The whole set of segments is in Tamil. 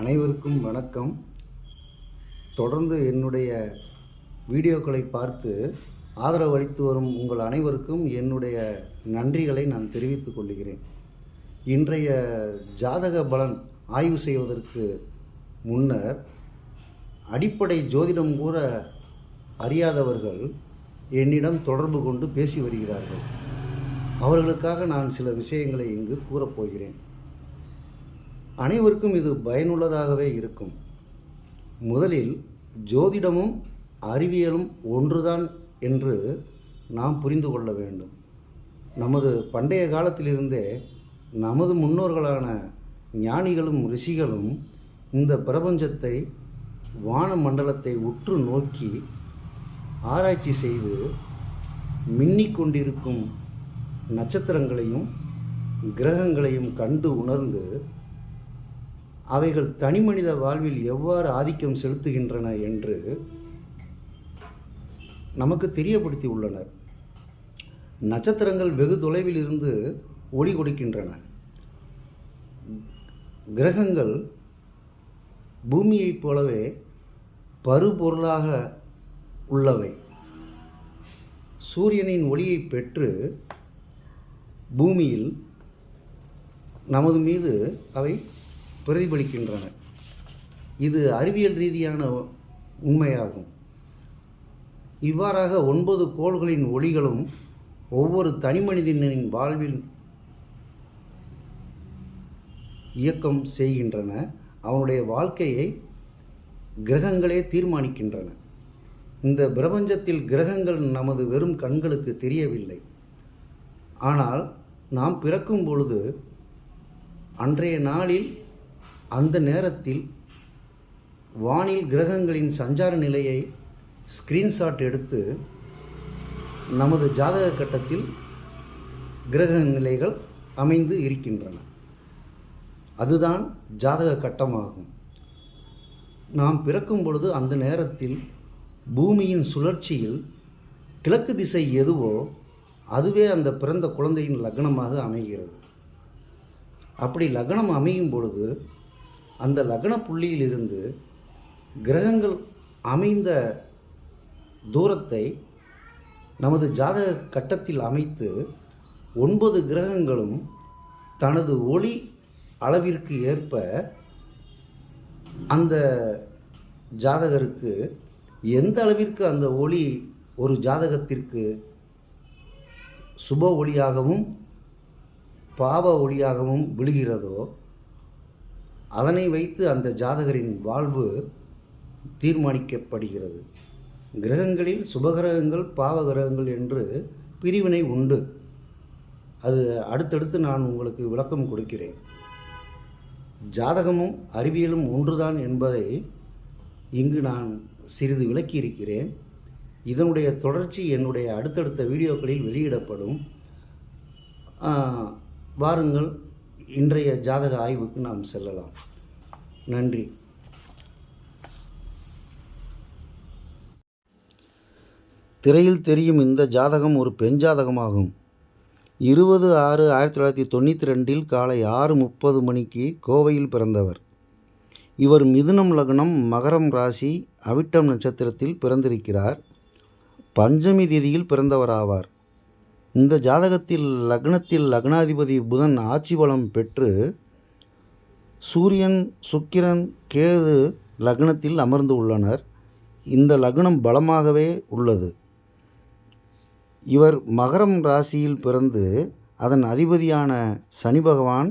அனைவருக்கும் வணக்கம். தொடர்ந்து என்னுடைய வீடியோக்களை பார்த்து ஆதரவு அளித்து வரும் உங்கள் அனைவருக்கும் என்னுடைய நன்றிகளை நான் தெரிவித்துக் கொள்கிறேன். இன்றைய ஜாதக பலன் ஆய்வு செய்வதற்கு முன்னர் அடிப்படை ஜோதிடம் கூட அறியாதவர்கள் என்னிடம் தொடர்பு கொண்டு பேசி வருகிறார்கள். அவர்களுக்காக நான் சில விஷயங்களை இங்கு கூறப்போகிறேன் அனைவருக்கும் இது பயனுள்ளதாகவே இருக்கும். முதலில் ஜோதிடமும் அறிவியலும் ஒன்றுதான் என்று நாம் புரிந்து கொள்ள வேண்டும். நமது பண்டைய காலத்திலிருந்தே நமது முன்னோர்களான ஞானிகளும் ரிஷிகளும் இந்த பிரபஞ்சத்தை வான மண்டலத்தை உற்று நோக்கி ஆராய்ச்சி செய்து மின்னிக் கொண்டிருக்கும் நட்சத்திரங்களையும் கிரகங்களையும் கண்டு உணர்ந்து அவைகள் தனிமனித வாழ்வில் எவ்வாறு ஆதிக்கம் செலுத்துகின்றன என்று நமக்கு தெரியப்படுத்தி உள்ளனர். நட்சத்திரங்கள் வெகு தொலைவில் இருந்து ஒளி கொடுக்கின்றன. கிரகங்கள் பூமியைப் போலவே பருபொருளாக உள்ளவை. சூரியனின் ஒளியை பெற்று பூமியில் நமது மீது அவை பிரதிபலிக்கின்றன. இது அறிவியல் ரீதியான உண்மையாகும். இவ்வாறாக ஒன்பது கோள்களின் ஒளிகளும் ஒவ்வொரு தனிமனிதனின் வாழ்வில் இயக்கம் செய்கின்றன. அவனுடைய வாழ்க்கையை கிரகங்களே தீர்மானிக்கின்றன. இந்த பிரபஞ்சத்தில் கிரகங்கள் நமது வெறும் கண்களுக்கு தெரியவில்லை. ஆனால் நாம் பிறக்கும் பொழுது அன்றைய நாளில் அந்த நேரத்தில் வானில் கிரகங்களின் சஞ்சார நிலையை ஸ்க்ரீன்ஷாட் எடுத்து நமது ஜாதக கட்டத்தில் கிரக நிலைகள் அமைந்து இருக்கின்றன. அதுதான் ஜாதக கட்டமாகும். நாம் பிறக்கும் பொழுது அந்த நேரத்தில் பூமியின் சுழற்சியில் கிழக்கு திசை எதுவோ அதுவே அந்த பிறந்த குழந்தையின் லக்னமாக அமைகிறது. அப்படி லக்னம் அமையும் பொழுது அந்த லக்ன புள்ளியிலிருந்து கிரகங்கள் அமைந்த தூரத்தை நமது ஜாதக கட்டத்தில் அமைத்து ஒன்பது கிரகங்களும் தனது ஒளி அளவிற்கு ஏற்ப அந்த ஜாதகருக்கு எந்த அளவிற்கு அந்த ஒளி ஒரு ஜாதகத்திற்கு சுப ஒளியாகவும் பாவ ஒளியாகவும் விழுகிறதோ அதனை வைத்து அந்த ஜாதகரின் வாழ்வு தீர்மானிக்கப்படுகிறது. கிரகங்களில் சுபகிரகங்கள் பாவகிரகங்கள் என்று பிரிவினை உண்டு. அது அடுத்தடுத்து நான் உங்களுக்கு விளக்கம் கொடுக்கிறேன். ஜாதகமும் அறிவியலும் ஒன்றுதான் என்பதை இங்கு நான் சிறிது விளக்கியிருக்கிறேன். இதனுடைய தொடர்ச்சி என்னுடைய அடுத்தடுத்த வீடியோக்களில் வெளியிடப்படும். வாருங்கள் இன்றைய ஜாதக ஆய்வுக்கு நாம் செல்லலாம். நன்றி. திரையில் தெரியும் இந்த ஜாதகம் ஒரு பெண் ஜாதகமாகும். இருபது ஆறு ஆயிரத்தி தொள்ளாயிரத்தி தொண்ணூற்றி ரெண்டில் காலை ஆறு முப்பது மணிக்கு கோவையில் பிறந்தவர். இவர் மிதுனம் லக்னம் மகரம் ராசி அவிட்டம் நட்சத்திரத்தில் பிறந்திருக்கிறார். பஞ்சமி தேதியில் பிறந்தவராவார். இந்த ஜாதகத்தில் லக்னத்தில் லக்னாதிபதி புதன் ஆட்சி பலம் பெற்று சூரியன் சுக்கிரன் கேது லக்னத்தில் அமர்ந்து உள்ளனர். இந்த லக்னம் பலமாகவே உள்ளது. இவர் மகரம் ராசியில் பிறந்து அதன் அதிபதியான சனி பகவான்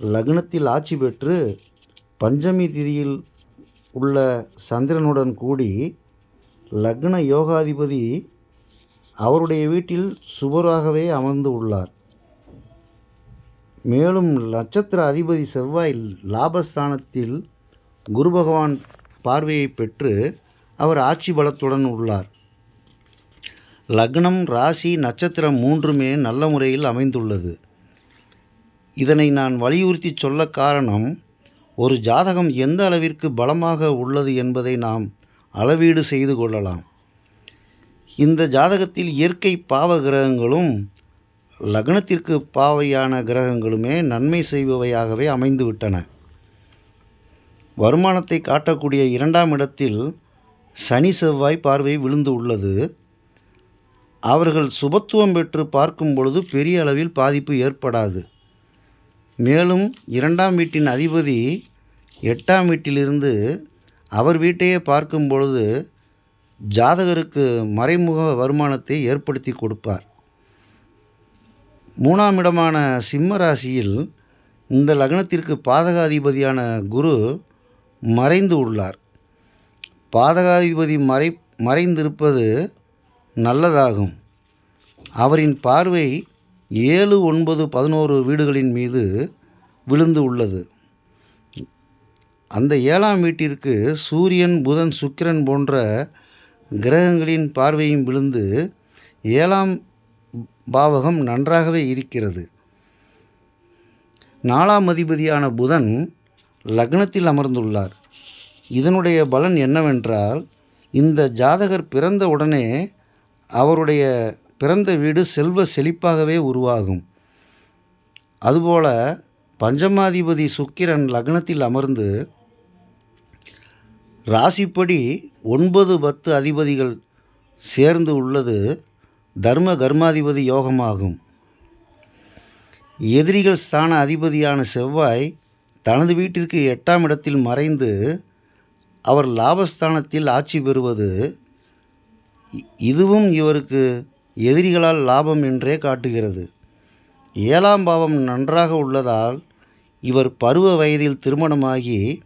லக்னத்தில் ஆட்சி பெற்று பஞ்சமி திதியில் உள்ள சந்திரனுடன் கூடி லக்ன யோகாதிபதி அவருடைய வீட்டில் சுவராகவே அமர்ந்து உள்ளார். மேலும் நட்சத்திர அதிபதி செவ்வாய் லாபஸ்தானத்தில் குரு பகவான் பார்வையை பெற்று அவர் ஆட்சி பலத்துடன் உள்ளார். லக்னம் ராசி நட்சத்திரம் மூன்றுமே நல்ல முறையில் அமைந்துள்ளது. இதனை நான் வலியுறுத்தி சொல்ல காரணம் ஒரு ஜாதகம் எந்த அளவிற்கு பலமாக உள்ளது என்பதை நாம் அளவீடு செய்து கொள்ளலாம். இந்த ஜாதகத்தில் இயற்கை பாவ கிரகங்களும் லக்னத்திற்கு பாவையான கிரகங்களுமே நன்மை செய்பவையாகவே அமைந்துவிட்டன. வருமானத்தை காட்டக்கூடிய இரண்டாம் இடத்தில் சனி செவ்வாய் பார்வை விழுந்து உள்ளது. அவர்கள் சுபத்துவம் பெற்று பார்க்கும் பொழுது பெரிய அளவில் பாதிப்பு ஏற்படாது. மேலும் இரண்டாம் வீட்டின் அதிபதி எட்டாம் வீட்டிலிருந்து அவர் வீட்டையே பார்க்கும் பொழுது ஜாதகருக்கு மறைமுக வருமானத்தை ஏற்படுத்தி கொடுப்பார். மூணாம் இடமான சிம்ம ராசியில் இந்த லக்னத்திற்கு பாதகாதிபதியான குரு மறைந்து உள்ளார். பாதகாதிபதி மறை மறைந்திருப்பது நல்லதாகும். அவரின் பார்வை ஏழு ஒன்பது பதினோரு வீடுகளின் மீது விழுந்து உள்ளது. அந்த ஏழாம் வீட்டிற்கு சூரியன் புதன் சுக்கிரன் போன்ற கிரகங்களின் பார்வையும் விழுந்து ஏழாம் பாவகம் நன்றாகவே இருக்கிறது. நாலாம் அதிபதியான புதன் லக்னத்தில் அமர்ந்துள்ளார். இதனுடைய பலன் என்னவென்றால் இந்த ஜாதகர் பிறந்த உடனே அவருடைய பிறந்த வீடு செல்வ செழிப்பாகவே உருவாகும். அதுபோல பஞ்சமாதிபதி சுக்கிரன் லக்னத்தில் அமர்ந்து ராசிப்படி ஒன்பது பத்து அதிபதிகள் சேர்ந்து உள்ளது தர்ம கர்மாதிபதி யோகமாகும். எதிரிகள் ஸ்தான அதிபதியான செவ்வாய் தனது வீட்டிற்கு எட்டாம் இடத்தில் மறைந்து அவர் லாபஸ்தானத்தில் ஆட்சி பெறுவது இதுவும் இவருக்கு எதிரிகளால் லாபம் என்றே காட்டுகிறது. ஏழாம் பாவம் நன்றாக உள்ளதால் இவர் பருவ வயதில் திருமணமாகி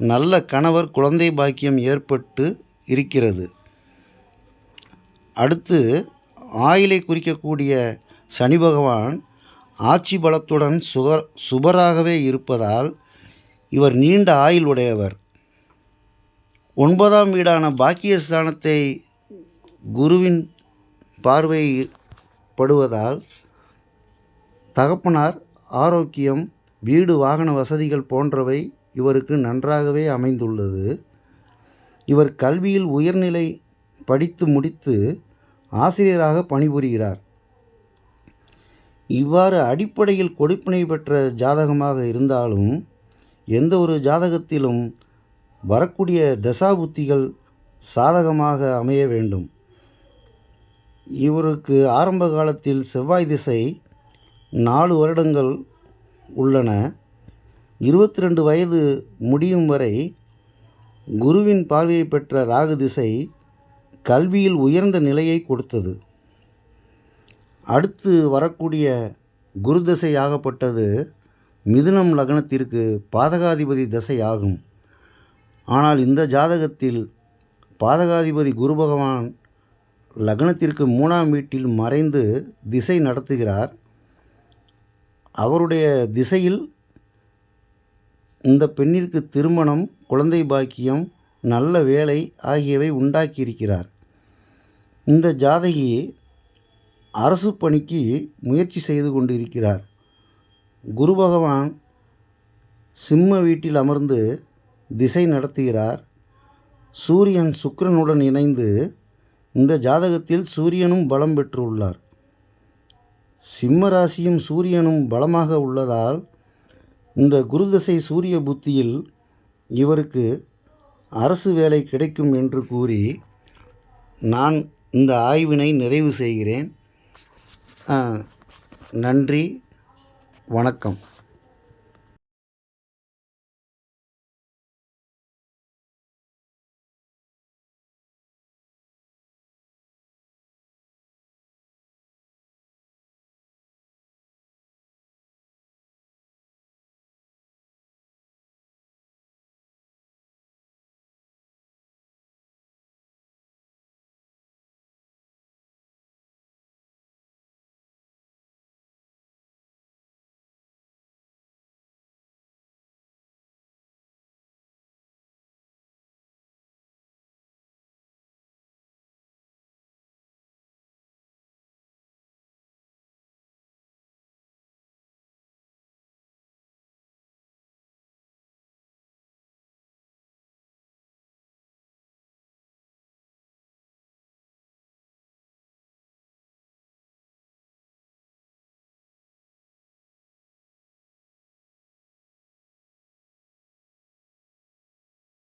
நல்ல கணவர் குழந்தை பாக்கியம் ஏற்பட்டு இருக்கிறது. அடுத்து ஆயிலை குறிக்கக்கூடிய சனி பகவான் ஆட்சி பலத்துடன் சுகர் சுபராகவே இருப்பதால் இவர் நீண்ட ஆயுள் உடையவர். ஒன்பதாம் வீடான பாக்கியஸ்தானத்தை குருவின் பார்வை படுவதால் தகப்பனார் ஆரோக்கியம் வீடு வாகன வசதிகள் போன்றவை இவருக்கு நன்றாகவே அமைந்துள்ளது. இவர் கல்வியில் உயர்நிலை படித்து முடித்து ஆசிரியராக பணிபுரிகிறார். இவ்வாறு அடிப்படையில் கொடுப்பினை பெற்ற ஜாதகமாக இருந்தாலும் எந்த ஒரு ஜாதகத்திலும் வரக்கூடிய தசாபுத்திகள் சாதகமாக அமைய வேண்டும். இவருக்கு ஆரம்ப காலத்தில் செவ்வாய் திசை நாலு வருடங்கள் உள்ளன. இருபத்தி ரெண்டு வயது முடியும் வரை குருவின் பார்வையை பெற்ற ராகு திசை கல்வியில் உயர்ந்த நிலையை கொடுத்தது. அடுத்து வரக்கூடிய குரு திசை ஆகப்பட்டது மிதுனம் லக்னத்திற்கு பாதகாதிபதி திசை ஆகும் ஆனால் இந்த ஜாதகத்தில் பாதகாதிபதி குரு பகவான் லக்னத்திற்கு மூணாம் வீட்டில் மறைந்து திசை நடத்துகிறார். அவருடைய திசையில் இந்த பெண்ணிற்கு திருமணம் குழந்தை பாக்கியம் நல்ல வேலை ஆகியவை உண்டாக்கியிருக்கிறார். இந்த ஜாதகி அரசு பணிக்கு முயற்சி செய்து கொண்டிருக்கிறார். குரு பகவான் சிம்ம வீட்டில் அமர்ந்து திசை நடத்துகிறார். சூரியன் சுக்கிரனுடன் இணைந்து இந்த ஜாதகத்தில் சூரியனும் பலம் பெற்றுள்ளார். சிம்ம ராசியும் சூரியனும் பலமாக உள்ளதால் இந்த குருதசை சூரிய புத்தியில் இவருக்கு அரசு வேலை கிடைக்கும் என்று கூறி நான் இந்த ஆய்வினை நிறைவு செய்கிறேன். நன்றி வணக்கம்.